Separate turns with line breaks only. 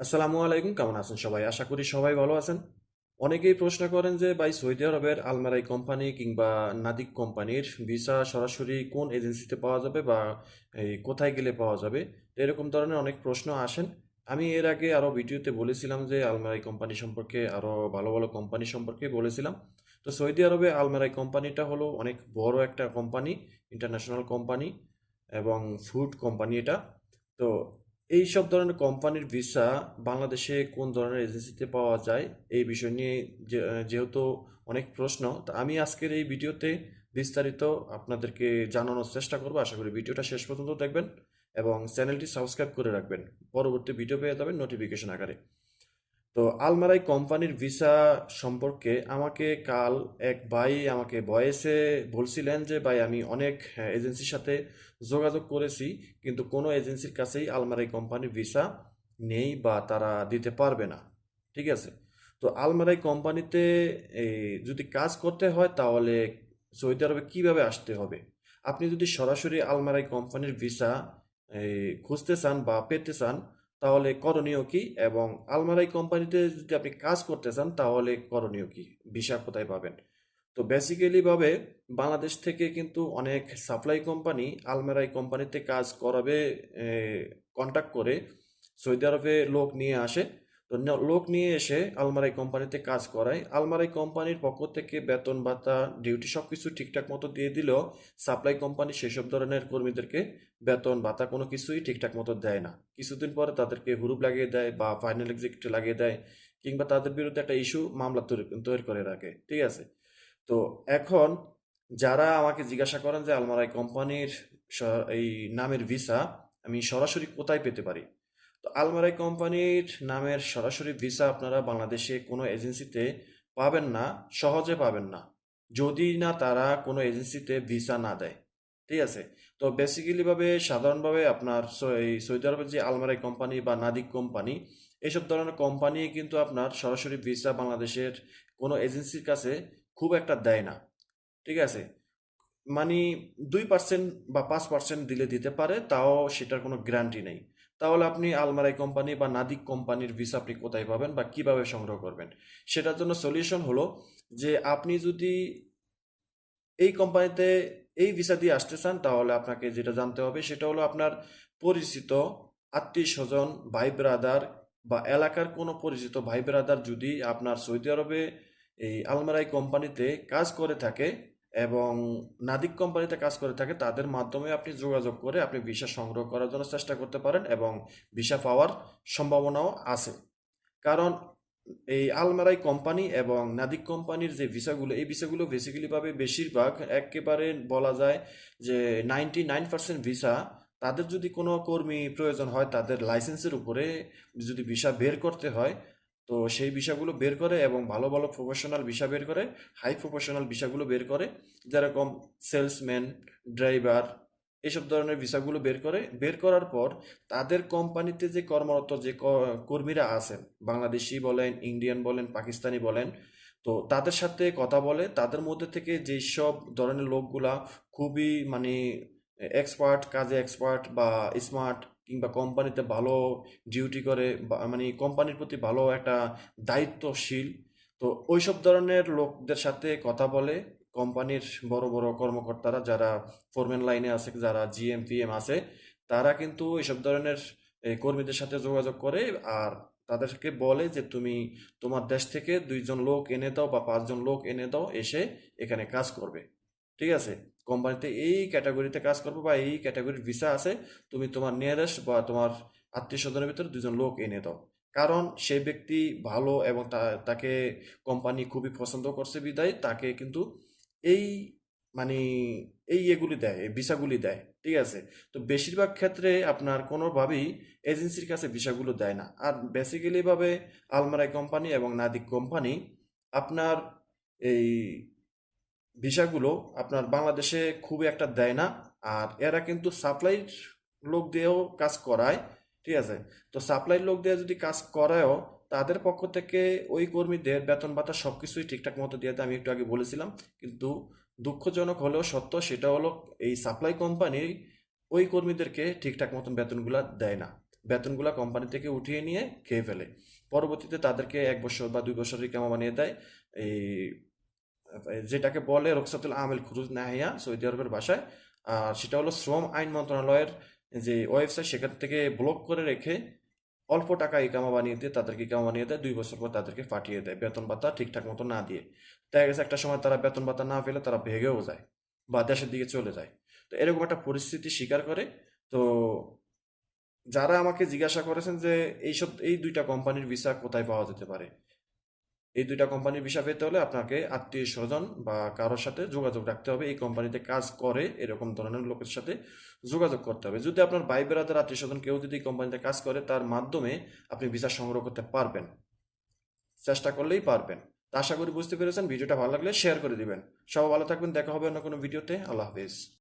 আসসালামু আলাইকুম, কেমন আছেন সবাই? আশা করি সবাই ভালো আছেন। অনেকেই প্রশ্ন করেন যে, ভাই, সৌদি আরবের আলমারাই কোম্পানি কিংবা নাদিক কোম্পানির ভিসা সরাসরি কোন এজেন্সিতে পাওয়া যাবে বা এই কোথায় গেলে পাওয়া যাবে? তো এরকম ধরনের অনেক প্রশ্ন আসেন। আমি এর আগে আরও ভিডিওতে বলেছিলাম যে, আলমারাই কোম্পানি সম্পর্কে আরও ভালো ভালো কোম্পানি সম্পর্কে বলেছিলাম। তো সৌদি আরবে আলমারাই কোম্পানিটা হলো অনেক বড় একটা কোম্পানি, ইন্টারন্যাশনাল কোম্পানি এবং ফুড কোম্পানি এটা। তো এই সব ধরনের কোম্পানির ভিসা বাংলাদেশে কোন ধরনের এজেন্সিতে পাওয়া যায়, এই বিষয় নিয়ে যেহেতু অনেক প্রশ্ন, তা আমি আজকের এই ভিডিওতে বিস্তারিত আপনাদেরকে জানানোর চেষ্টা করব। আশা করি ভিডিওটা শেষ পর্যন্ত দেখবেন এবং চ্যানেলটি সাবস্ক্রাইব করে রাখবেন। পরবর্তী ভিডিও পেয়ে যাবেন নোটিফিকেশন আকারে। তো আলমারাই কোম্পানির ভিসা সম্পর্কে আমাকে কাল এক ভাই আমাকে ভয়েসে বলছিলেন যে, ভাই, আমি অনেক এজেন্সির সাথে যোগাযোগ করেছি, কিন্তু কোনো এজেন্সির কাছেই আলমারাই কোম্পানির ভিসা নেই বা তারা দিতে পারবে না। ঠিক আছে? তো আলমারাই কোম্পানিতে এই যদি কাজ করতে হয়, তাহলে সৌদি আরবে কীভাবে আসতে হবে? আপনি যদি সরাসরি আলমারাই কোম্পানির ভিসা খুঁজতে চান বা পেতে চান তাহলে করণীয় কি? এবং আলমারাই কোম্পানিতে যদি আপনি কাজ করতে চান, তাহলে করণীয় কি? ভিসা কোথায় পাবেন? তো বেসিক্যালি ভাবে বাংলাদেশ থেকে কিন্তু অনেক সাপ্লাই কোম্পানি আলমেরাই কোম্পানিতে কাজ করাবে কন্ট্যাক্ট করে সৌদি আরবে লোক নিয়ে আসে। তো লোক নিয়ে এসে আলমারাই কোম্পানিতে কাজ করায়। আলমারাই কোম্পানির পক্ষ থেকে বেতন, ভাতা, ডিউটি সব কিছু ঠিকঠাক মতো দিয়ে দিলেও সাপ্লাই কোম্পানি সেসব ধরনের কর্মীদেরকে বেতন, ভাতা কোনো কিছুই ঠিকঠাক মতো দেয় না। কিছুদিন পরে তাদেরকে হুরুপ লাগিয়ে দেয় বা ফাইনাল এক্সিকিউটিভ লাগিয়ে দেয় কিংবা তাদের বিরুদ্ধে একটা ইস্যু, মামলা তৈরি তৈরি করে রাখে, ঠিক আছে? তো এখন যারা আমাকে জিজ্ঞাসা করেন যে আলমারাই কোম্পানির এই নামের ভিসা আমি সরাসরি কোথায় পেতে পারি? তো আলমারাই কোম্পানির নামের সরাসরি ভিসা আপনারা বাংলাদেশে কোনো এজেন্সিতে পাবেন না, সহজে পাবেন না, যদি না তারা কোনো এজেন্সিতে ভিসা না দেয়। ঠিক আছে? তো বেসিক্যালি ভাবে, সাধারণভাবে আপনার এই সৌদি আরবের যে আলমারাই কোম্পানি বা নাদিক কোম্পানি এইসব ধরনের কোম্পানি কিন্তু আপনার সরাসরি ভিসা বাংলাদেশের কোনো এজেন্সির কাছে খুব একটা দেয় না। ঠিক আছে? মানে দুই পার্সেন্ট বা পাঁচ পার্সেন্ট দিলে দিতে পারে, তাও সেটার কোনো গ্যারান্টি নেই। তাহলে আপনি আলমারাই কোম্পানি বা নাদিক কোম্পানির ভিসা আপনি কোথায় পাবেন বা কীভাবে সংগ্রহ করবেন? সেটার জন্য সলিউশন হলো যে আপনি যদি এই কোম্পানিতে এই ভিসা দিয়ে আসতে চান, তাহলে আপনাকে যেটা জানতে হবে সেটা হলো আপনার পরিচিত আত্মীয় স্বজন, ভাই ব্রাদার বা এলাকার কোনো পরিচিত ভাই ব্রাদার যদি আপনার সৌদি আরবে এই আলমারাই কোম্পানিতে কাজ করে থাকে এবং নাদিক কোম্পানিতে কাজ করে থাকে, তাদের মাধ্যমে আপনি যোগাযোগ করে আপনি ভিসা সংগ্রহ করার জন্য চেষ্টা করতে পারেন এবং ভিসা পাওয়ার সম্ভাবনাও আছে। কারণ এই আলমারাই কোম্পানি এবং নাদিক কোম্পানির যে ভিসাগুলো এই ভিসাগুলো বেসিক্যালি ভাবে বেশিরভাগ একেবারে বলা যায় যে নাইনটি নাইন পার্সেন্ট ভিসা তাদের যদি কোনো কর্মী প্রয়োজন হয়, তাদের লাইসেন্সের উপরে যদি ভিসা বের করতে হয় তো সেই ভিসাগুলো বের করে এবং ভালো ভালো প্রফেশনাল ভিসা বের করে হাই প্রফেশনাল ভিসাগুলো বের করে, যেরকম সেলসম্যান ড্রাইভার এসব ধরনের ভিসাগুলো বের করে, বের করার পর তাদের কোম্পানিতে যে কর্মরত যে কর্মীরা আছেন, বাংলাদেশি বলেন ইন্ডিয়ান বলেন, পাকিস্তানি বলেন, তো তাদের সাথে কথা বলে, তাদের মধ্যে থেকে যেই সব ধরনের লোকগুলা খুবই মানে এক্সপার্ট কাজে এক্সপার্ট বা স্মার্ট কিংবা কোম্পানিতে ভালো ডিউটি করে বা মানে কোম্পানির প্রতি ভালো একটা দায়িত্বশীল, তো ওইসব ধরনের লোকদের সাথে কথা বলে কোম্পানির বড় বড় কর্মকর্তারা যারা ফোরম্যান লাইনে আছে, যারা জিএম পিএম আছে, তারা কিন্তু এসব ধরনের কর্মীদের সাথে যোগাযোগ করে আর তাদেরকে বলে যে তুমি তোমার দেশ থেকে দুইজন লোক এনে দাও বা পাঁচজন লোক এনে দাও, এসে এখানে কাজ করবে। ঠিক আছে? কোম্পানিতে এই ক্যাটাগরিতে কাজ করবে বা এই ক্যাটাগরির ভিসা আছে, তুমি তোমার নিয়ারেস্ট বা তোমার আত্মীয় স্বজনের ভিতরে দুজন লোক এনে দাও। কারণ সেই ব্যক্তি ভালো এবং তাকে কোম্পানি খুবই পছন্দ করছে বিদায়, তাকে কিন্তু এই মানে এই এগুলি দেয়, এই ভিসাগুলি দেয়, ঠিক আছে? তো বেশিরভাগ ক্ষেত্রে আপনার কোনোভাবেই এজেন্সির কাছে ভিসাগুলো দেয় না। আর বেসিক্যালি ভাবে আলমারাই কোম্পানি এবং নাদিক কোম্পানি আপনার এই ভিসাগুলো আপনার বাংলাদেশে খুব একটা দেয় না, আর এরা কিন্তু সাপ্লাই লোক দিয়েও কাজ করায়, ঠিক আছে? তো সাপ্লাই লোক দিয়ে যদি কাজ করায়ও, তাদের পক্ষ থেকে ওই কর্মীদের বেতন ভাতা সব কিছুই ঠিকঠাক মতো দিয়ে আমি একটু আগে বলেছিলাম। কিন্তু দুঃখজনক হলেও সত্য, সেটা হলো এই সাপ্লাই কোম্পানি ওই কর্মীদেরকে ঠিকঠাক মতন বেতনগুলো দেয় না। বেতনগুলা কোম্পানি থেকে উঠিয়ে নিয়ে খেয়ে ফেলে। পরবর্তীতে তাদেরকে এক বছর বা দুই বছর ইকামা বানিয়ে দেয়। এই যেটাকে বলে রোকসাতুল আমেল খুরুজ নাহিয়া সৌদি আরবের ভাষায় আর সেটা হলো শ্রম আইন মন্ত্রণালয়ের যে ওয়েবসাইট, সেখান থেকে ব্লক করে রেখে অল্প টাকা ইকামা বানিয়ে দিয়ে তাদেরকে ইকামা বানিয়ে দেয়, দুই বছর পর তাদেরকে পাঠিয়ে দেয় বেতন ভাতা ঠিকঠাক মতো না দিয়ে। দেখা গেছে একটা সময় তারা বেতন ভাতা না পেলে তারা ভেগেও যায় বা দেশের দিকে চলে যায়। তো এরকম একটা পরিস্থিতি স্বীকার করে। তো যারা আমাকে জিজ্ঞাসা করেছেন যে এইসব, এই দুইটা কোম্পানির ভিসা কোথায় পাওয়া যেতে পারে? এই দুইটা কোম্পানির ভিসা পেতে হলে আপনাকে আত্মীয় স্বজন বা কারোর সাথে যোগাযোগ রাখতে হবে। এই কোম্পানিতে কাজ করে এরকম ধরনের লোকের সাথে যোগাযোগ করতে হবে। যদি আপনার ভাই বেড়াদের আত্মীয় স্বজন কেউ যদি কোম্পানিতে কাজ করে, তার মাধ্যমে আপনি ভিসা সংগ্রহ করতে পারবেন। চেষ্টা করলেই পারবেন। আশা করি বুঝতে পেরেছেন। ভিডিওটা ভালো লাগলে শেয়ার করে দিবেন। সবাই ভালো থাকবেন। দেখা হবে অন্য কোনো ভিডিওতে আল্লাহ হাফেজ।